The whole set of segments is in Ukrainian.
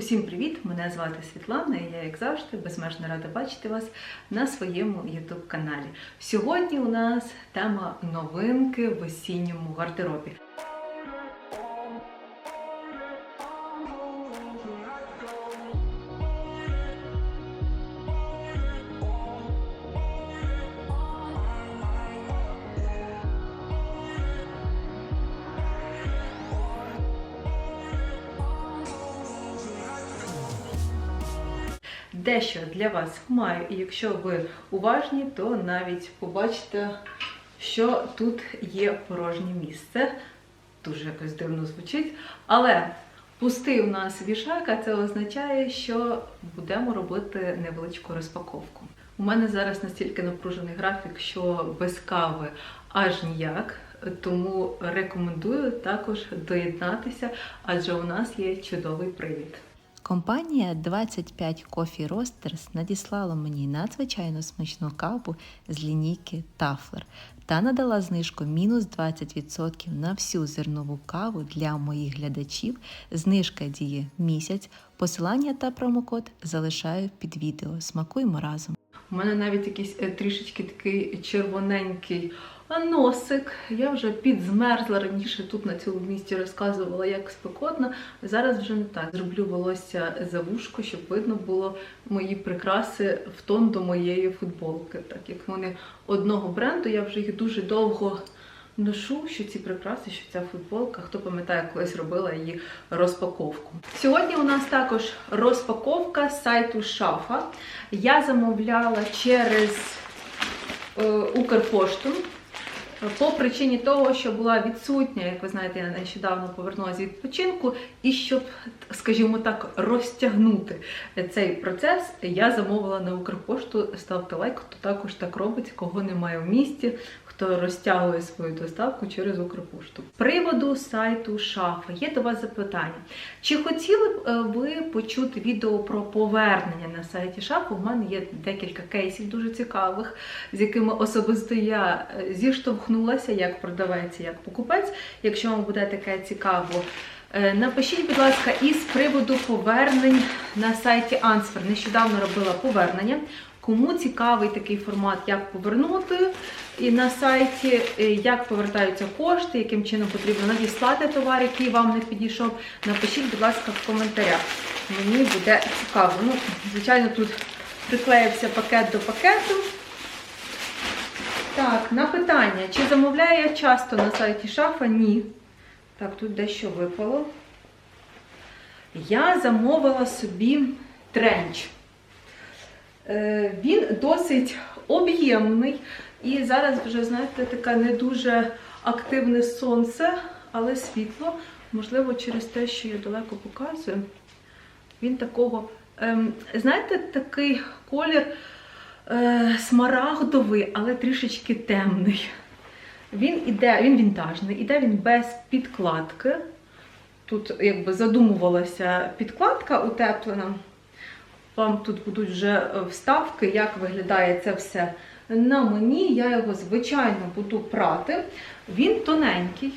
Усім привіт! Мене звати Світлана, і я, як завжди, безмежно рада бачити вас на своєму youtube каналі. Сьогодні у нас тема новинки в осінньому гардеробі. Дещо для вас маю, і якщо ви уважні, то навіть побачите, що тут є порожнє місце. Дуже якось дивно звучить. Але пустий у нас вішак, а це означає, що будемо робити невеличку розпаковку. У мене зараз настільки напружений графік, що без кави аж ніяк. Тому рекомендую також доєднатися, адже у нас є чудовий привід. Компанія 25 Coffee Roasters надіслала мені надзвичайно смачну каву з лінійки Тафлер та надала знижку мінус 20% на всю зернову каву для моїх глядачів. Знижка діє місяць. Посилання та промокод залишаю під відео. Смакуємо разом. У мене навіть якийсь е, трішечки такий червоненький носик. Я вже підзмерзла раніше тут на цьому місці розказувала, як спекотно. Зараз вже не так. Зроблю волосся за вушко, щоб видно було мої прикраси в тон до моєї футболки. Так як вони одного бренду, я вже їх дуже довго ношу, що ці прикраси, що ця футболка. Хто пам'ятає, колись робила її розпаковку. Сьогодні у нас також розпаковка сайту Шафа. Я замовляла через е. По причині того, що була відсутня, як ви знаєте, я нещодавно повернулася з відпочинку, і щоб, скажімо так, розтягнути цей процес, я замовила на Укрпошту. Ставте лайк, хто також так робить, кого немає в місті, хто розтягує свою доставку через Укрпошту. Приводу сайту Шафа є до вас запитання. Чи хотіли б е, ви почути відео про повернення на сайті Шафа? У мене є декілька кейсів дуже цікавих, з якими особисто я е, зіштовхнулася як продавець, як покупець. Якщо вам буде таке цікаво. Е, Напишіть, будь ласка, і з приводу повернень на сайті Answer. Нещодавно робила повернення. Кому цікавий такий формат, як повернути і на сайті, е, як повертаються кошти, яким чином потрібно надіслати товар, який вам не підійшов, напишіть, будь ласка, в коментарях. Мені буде цікаво. Ну, звичайно, тут приклеївся пакет до пакету. Так, на питання, чи замовляю я часто на сайті шафа? Ні. Так, тут дещо випало. Я замовила собі тренч. Е, Він досить об'ємний. І зараз вже, знаєте, таке не дуже активне сонце, але світло. Можливо, через те, що я далеко показую. Він такого, ем, знаєте, такий колір е, смарагдовий, але трішечки темний. Він іде, він вінтажний, іде він без підкладки. Тут якби задумувалася підкладка утеплена. Вам тут будуть вже е, вставки, як виглядає це все на мені. Я його, звичайно, буду прати. Він тоненький,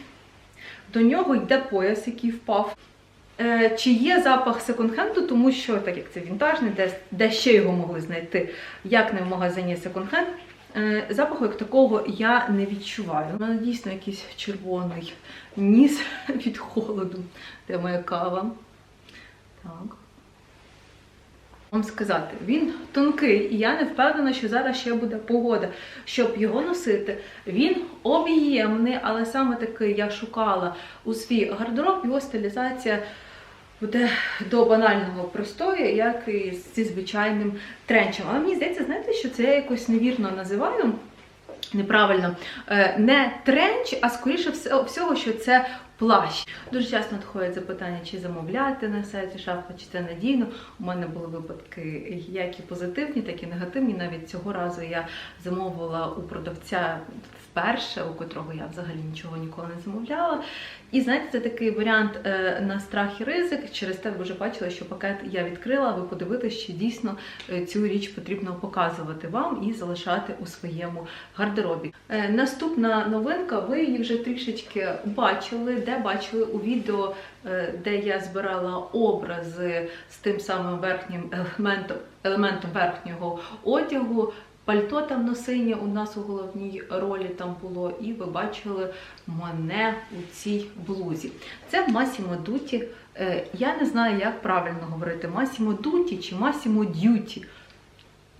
до нього йде пояс, який впав. Е, Чи є запах секонд-хенду, тому що, так як це вінтажний, де, де ще його могли знайти, як не в магазині секонд-хенд, е, запаху як такого я не відчуваю. У мене дійсно якийсь червоний ніс від холоду. Де моя кава? Так. Вам сказати, він тонкий, і я не впевнена, що зараз ще буде погода, щоб його носити. Він об'ємний, але саме такий я шукала у свій гардероб, його стилізація буде до банального простою, як і зі звичайним тренчем. Але мені здається, знаєте, що це я якось невірно називаю. Неправильно, Е, не тренч, а скоріше всього, що це плащ. Дуже часто надходять запитання, чи замовляти на сайті шафа, чи це надійно. У мене були випадки як і позитивні, так і негативні. Навіть цього разу я замовила у продавця вперше, у котрого я взагалі нічого ніколи не замовляла. І знаєте, це такий варіант е, на страх і ризик. Через те ви вже бачили, що пакет я відкрила. Ви подивитесь, чи дійсно е, цю річ потрібно показувати вам і залишати у своєму гардеробі. Е, Наступна новинка, ви її вже трішечки бачили, де бачили у відео, де я збирала образи з тим самим верхнім елементом, елементом верхнього одягу. Пальто там носиння у нас у головній ролі там було, і ви бачили мене у цій блузі. Це Масімо Dutti. Е, Я не знаю, як правильно говорити: Масімо Дуті чи Масімо Duty.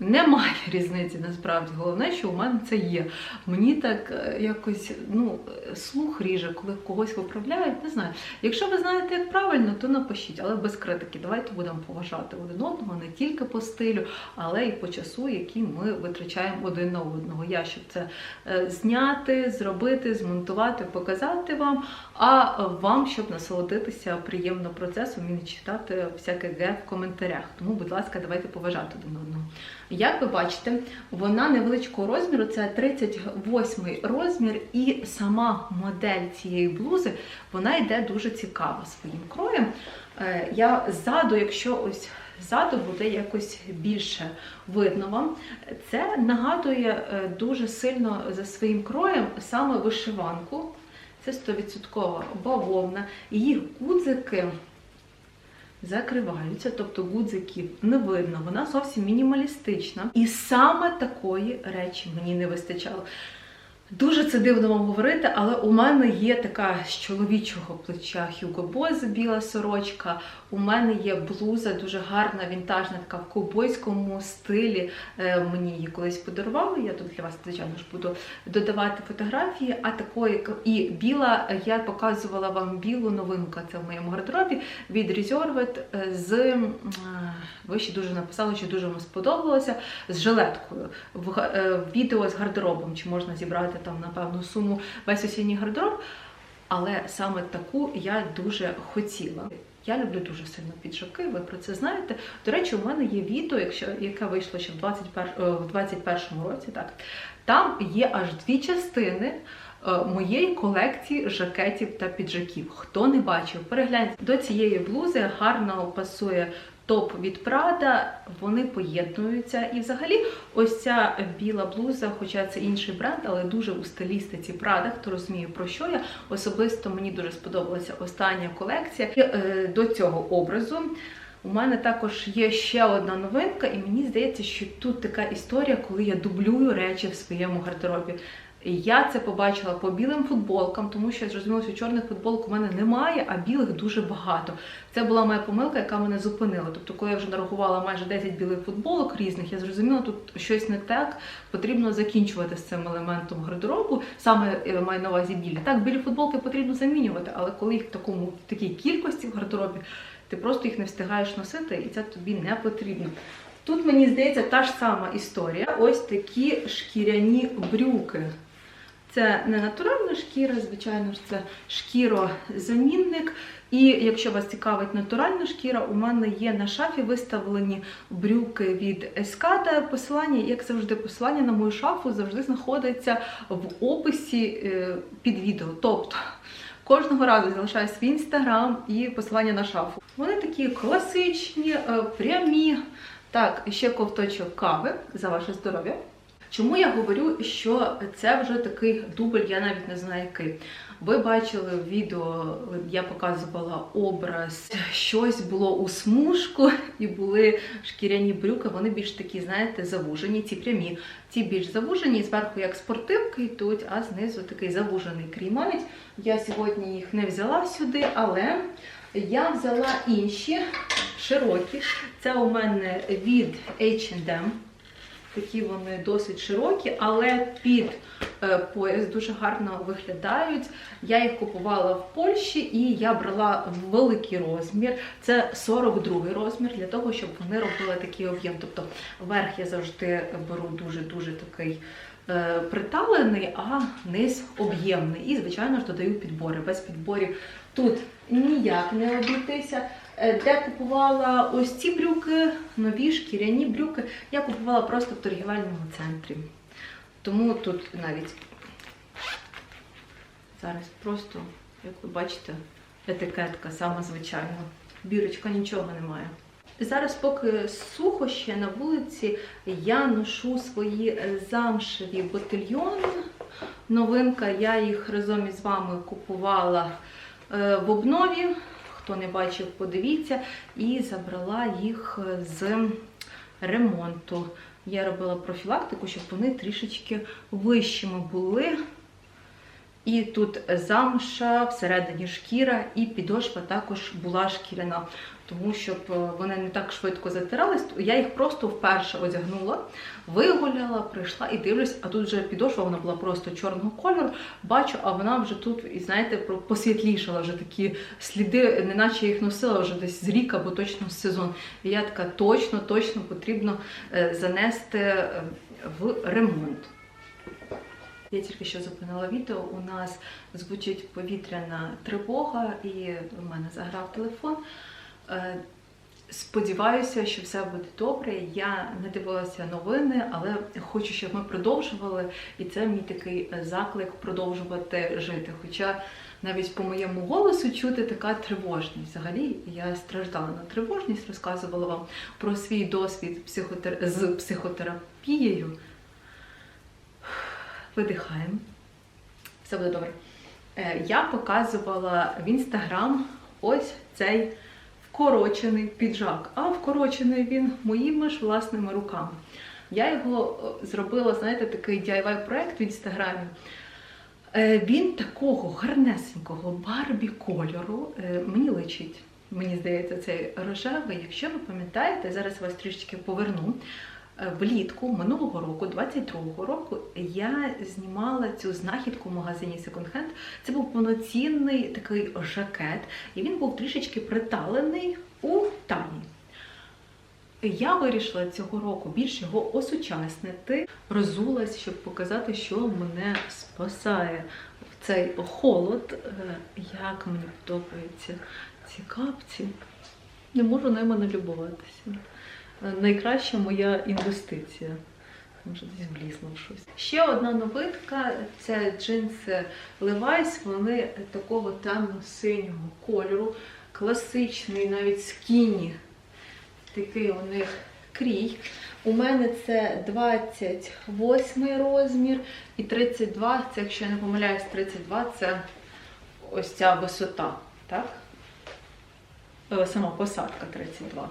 Немає різниці насправді. Головне, що у мене це є. Мені так е, якось ну, слух ріже, коли когось виправляють. Не знаю. Якщо ви знаєте, як правильно, то напишіть, але без критики. Давайте будемо поважати один одного не тільки по стилю, але й по часу, який ми витрачаємо один на одного. Я щоб це е, зняти, зробити, змонтувати, показати вам. А вам, щоб насолодитися приємно процесом і не читати всяке ге в коментарях. Тому, будь ласка, давайте поважати один одного. Як ви бачите, вона невеличкого розміру, це 38 розмір, і сама модель цієї блузи вона йде дуже цікава своїм кроєм. Е, Я ззаду, якщо ось ззаду буде якось більше видно вам, це нагадує е, дуже сильно за своїм кроєм саме вишиванку. Це 100% бавовна. Її гудзики закриваються, тобто гудзиків не видно. Вона зовсім мінімалістична. І саме такої речі мені не вистачало. Дуже це дивно вам говорити, але у мене є така з чоловічого плеча Hugo Boss біла сорочка. У мене є блуза дуже гарна, вінтажна, така в ковбойському стилі. Е, Мені її колись подарували. Я тут для вас, звичайно ж, буду додавати фотографії. А такої і біла я показувала вам білу новинку. Це в моєму гардеробі від Reserved е, з ви ще дуже написали, що дуже вам сподобалося з жилеткою. В е, відео з гардеробом, чи можна зібрати там на певну суму весь осінній гардероб. Але саме таку я дуже хотіла. Я люблю дуже сильно піджаки, ви про це знаєте. До речі, у мене є відео, якщо яке вийшло ще в 21, е, в 21 році. Так там є аж дві частини. е, Моєї колекції жакетів та піджаків. Хто не бачив, перегляньте до цієї блузи гарно пасує топ від Prada, вони поєднуються. І взагалі, ось ця біла блуза, хоча це інший бренд, але дуже у стилістиці Prada, хто розуміє про що я. Особисто мені дуже сподобалася остання колекція. І, е, до цього образу. У мене також є ще одна новинка, і мені здається, що тут така історія, коли я дублюю речі в своєму гардеробі. Я це побачила по білим футболкам, тому що я зрозуміла, що чорних футболок у мене немає, а білих дуже багато. Це була моя помилка, яка мене зупинила. Тобто, коли я вже нарахувала майже 10 білих футболок різних, я зрозуміла, тут щось не так. Потрібно закінчувати з цим елементом гардеробу. Саме е, маю на увазі білі. Так, білі футболки потрібно замінювати, але коли їх в такому в такій кількості в гардеробі, ти просто їх не встигаєш носити, і це тобі не потрібно. Тут мені здається та ж сама історія. Ось такі шкіряні брюки. Це не натуральна шкіра, звичайно ж, це шкірозамінник. І якщо вас цікавить натуральна шкіра, у мене є на шафі виставлені брюки від Ескада. Посилання, як завжди, посилання на мою шафу завжди знаходиться в описі е, під відео. Тобто кожного разу залишаю свій інстаграм і посилання на шафу. Вони такі класичні, е, прямі. Так, ще ковточок кави за ваше здоров'я. Чому я говорю, що це вже такий дубль, я навіть не знаю який. Ви бачили в відео, я показувала образ, щось було у смужку, і були шкіряні брюки, вони більш такі, знаєте, завужені, ці прямі. Ці більш завужені, зверху як спортивки йдуть, а знизу такий завужений кріймають. Я сьогодні їх не взяла сюди, але я взяла інші широкі. Це у мене від H&M. Такі вони досить широкі, але під е, пояс дуже гарно виглядають. Я їх купувала в Польщі і я брала великий розмір. Це 42 розмір для того, щоб вони робили такий об'єм. Тобто верх я завжди беру дуже-дуже такий е, приталений, а низ об'ємний. І, звичайно ж, додаю підбори. Без підборів тут ніяк не обійтися. Е, Де купувала ось ці брюки, нові шкіряні брюки, я купувала просто в торгівельному центрі. Тому тут навіть зараз просто, як ви бачите, етикетка сама звичайна. Бірочка нічого немає. Зараз, поки сухо ще на вулиці, я ношу свої е, замшеві ботильйони. Новинка, я їх разом із вами купувала е, в обнові. Хто не бачив, подивіться. І забрала їх з ремонту. Я робила профілактику, щоб вони трішечки вищими були. І тут замша, всередині шкіра, і підошва також була шкіряна. Тому щоб е, вони не так швидко затирались, я їх просто вперше одягнула, вигуляла, прийшла і дивлюсь, а тут вже підошва вона була просто чорного кольору. Бачу, а вона вже тут, і знаєте, посвітлішала вже такі сліди, неначе їх носила вже десь з рік або точно з сезон. І я така точно, точно потрібно е, занести е, в ремонт. Я тільки що зупинила відео. У нас звучить повітряна тривога, і в мене заграв телефон. Е, Сподіваюся, що все буде добре. Я не дивилася новини, але хочу, щоб ми продовжували. І це мій такий е, заклик продовжувати жити. Хоча навіть по моєму голосу чути така тривожність. Взагалі я страждала на тривожність, розказувала вам про свій досвід психотер... з психотерапією. Видихаємо. Все буде добре. Е, Я показувала в інстаграм ось цей вкорочений піджак. А вкорочений він моїми ж власними руками. Я його е, зробила, знаєте, такий DIY проект в інстаграмі. Е, Він такого гарнесенького барбі кольору е, мені личить. Мені здається, цей рожевий. Якщо ви пам'ятаєте, зараз вас трішечки поверну. Е, Влітку минулого року, 22-го року, я знімала цю знахідку в магазині Second Hand. Це був повноцінний такий жакет, і він був трішечки приталений у талії. Я вирішила цього року більш його осучаснити, розулась, щоб показати, що мене спасає в цей холод. Е, Як мені подобаються ці капці. Не можу ними не любуватися. Е, Найкраща моя інвестиція. Може, десь влізла в щось. Ще одна новинка це джинси Levi's. Вони такого темно-синього кольору, класичний, навіть скіні. Такий у них крій. У мене це 28 розмір і 32, це, якщо я не помиляюсь, 32 це ось ця висота, так? Е, Сама посадка 32.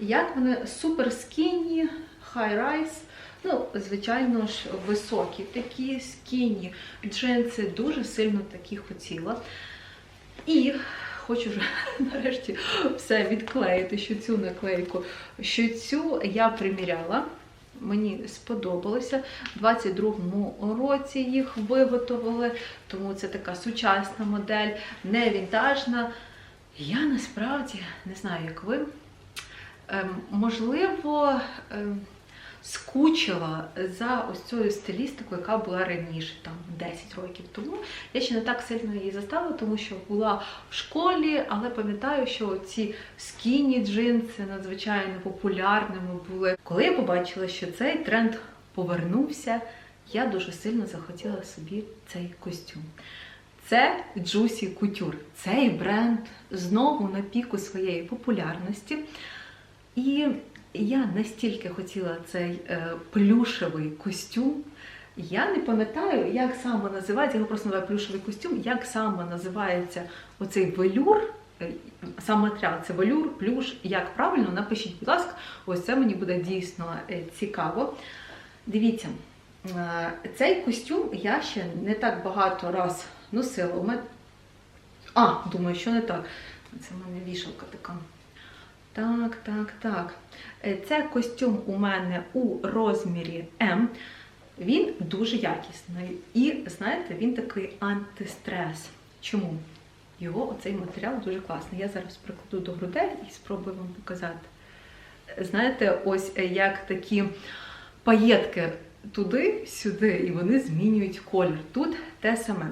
Як вони супер скінні, хай-райз, ну, звичайно ж, високі такі скінні джинси, дуже сильно такі хотіла. І хочу вже нарешті все відклеїти, що цю наклейку, що цю я приміряла. Мені сподобалося. У 22-му році їх виготовили, тому це така сучасна модель, не вінтажна. Я насправді не знаю, як ви. Ем, можливо, ем, скучила за ось цією стилістикою, яка була раніше, там 10 років тому. Я ще не так сильно її застала, тому що була в школі, але пам'ятаю, що ці скіні джинси надзвичайно популярними були. Коли я побачила, що цей тренд повернувся, я дуже сильно захотіла собі цей костюм. Це Juicy Couture. Цей бренд знову на піку своєї популярності. І я настільки хотіла цей е, плюшевий костюм. Я не пам'ятаю, як саме називається, його просто називаю плюшевий костюм, як саме називається оцей велюр, е, сам матеріал це велюр, плюш. Як правильно, напишіть, будь ласка, ось це мені буде дійсно е, цікаво. Дивіться, цей костюм я ще не так багато раз носила. А, думаю, що не так. Це в мене вішалка така. Так, так, так. Е, Це костюм у мене у розмірі М. Він дуже якісний. І, знаєте, він такий антистрес. Чому? Його оцей матеріал дуже класний. Я зараз прикладу до грудей і спробую вам показати. Знаєте, ось е, як такі паєтки туди-сюди, і вони змінюють колір. Тут те саме.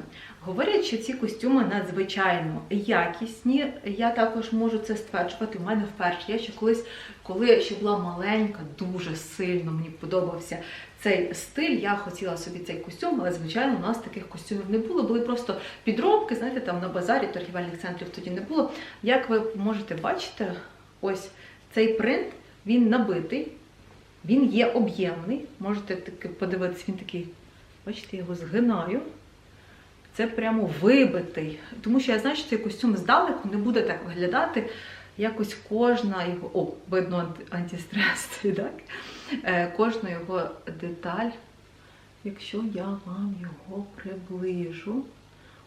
Говорять, що ці костюми надзвичайно якісні. Я також можу це стверджувати. У мене вперше. Я ще колись, коли ще була маленька, дуже сильно мені подобався цей стиль. Я хотіла собі цей костюм, але звичайно, у нас таких костюмів не було. Були просто підробки, знаєте, там на базарі торгівельних центрів тоді не було. Як ви можете бачити, ось цей принт він набитий. Він є об'ємний. Можете таки подивитися, він такий, бачите, я його згинаю. Це прямо вибитий. Тому що я знаю, що цей костюм здалеку не буде так виглядати. Якось кожна його. О, видно анти- антистрес, так? Е, кожна його деталь, якщо я вам його приближу.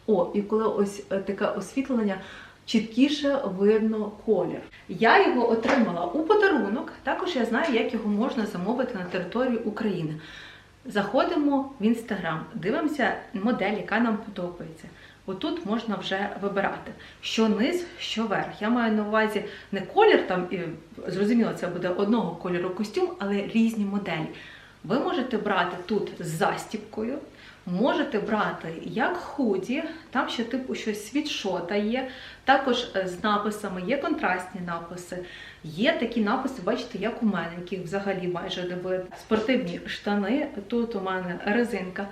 О, і коли ось е, таке освітлення, чіткіше видно колір. Я його отримала у подарунок. Також я знаю, як його можна замовити на території України. Заходимо в інстаграм, дивимося модель, яка нам подобається. Отут можна вже вибирати, що низ, що верх. Я маю на увазі не колір, там і зрозуміло, це буде одного кольору костюм, але різні моделі. Ви можете брати тут з застіпкою, можете брати як худі, там ще типу щось світшота є, також е, з написами, є контрастні написи. Є такі написи, бачите, як у мене, яких взагалі майже не видно. Спортивні штани. Тут у мене резинка.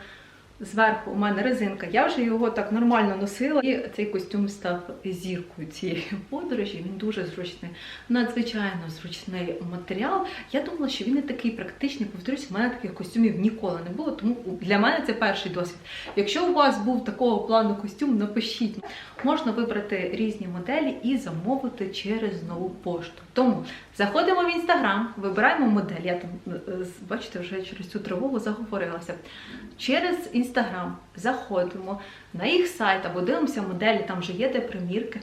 Зверху у мене резинка. Я вже його так нормально носила, і цей костюм став зіркою цієї подорожі. Він дуже зручний, надзвичайно зручний матеріал. Я думала, що він не такий практичний. Повторюсь, у мене таких костюмів ніколи не було, тому для мене це перший досвід. Якщо у вас був такого плану костюм, напишіть. Можна вибрати різні моделі і замовити через нову пошту. Тому заходимо в інстаграм, вибираємо модель. Я там е, бачите, вже через цю тривогу заговорилася. Через інстаграм заходимо на їх сайт або дивимося моделі, там вже є де примірки.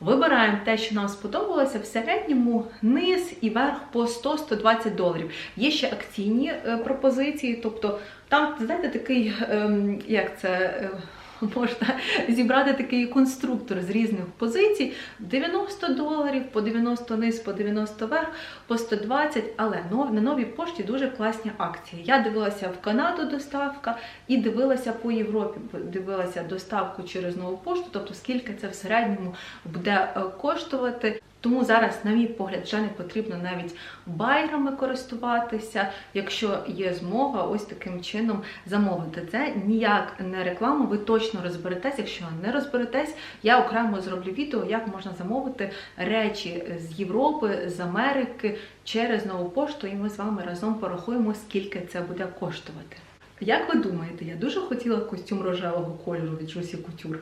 Вибираємо те, що нам сподобалося, в середньому низ і верх по 100-120 доларів. Є ще акційні е, пропозиції, тобто там, знаєте, такий, ем, як це. Можна зібрати такий конструктор з різних позицій: 90 доларів, по 90 низ, по 90 верх, по 120, але на новій пошті дуже класні акції. Я дивилася в Канаду доставка і дивилася по Європі. Дивилася доставку через нову пошту, тобто скільки це в середньому буде е, коштувати. Тому зараз, на мій погляд, вже не потрібно навіть байерами користуватися, якщо є змога ось таким чином замовити. Це ніяк не реклама, ви точно розберетесь. Якщо не розберетесь, я окремо зроблю відео, як можна замовити речі з Європи, з Америки через нову пошту, і ми з вами разом порахуємо, скільки це буде коштувати. Як ви думаєте, я дуже хотіла костюм рожевого кольору від Джусі Кутюр?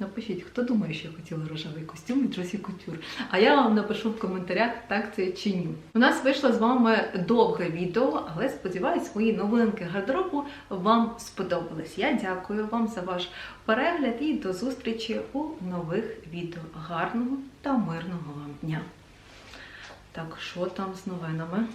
Напишіть, хто думає, що я хотіла рожевий костюм від Джусі Кутюр. А я вам напишу в коментарях, так це чи ні. У нас вийшло з вами довге відео, але сподіваюсь, мої новинки гардеробу вам сподобались. Я дякую вам за ваш перегляд і до зустрічі у нових відео. Гарного та мирного вам дня! Так, що там з новинами?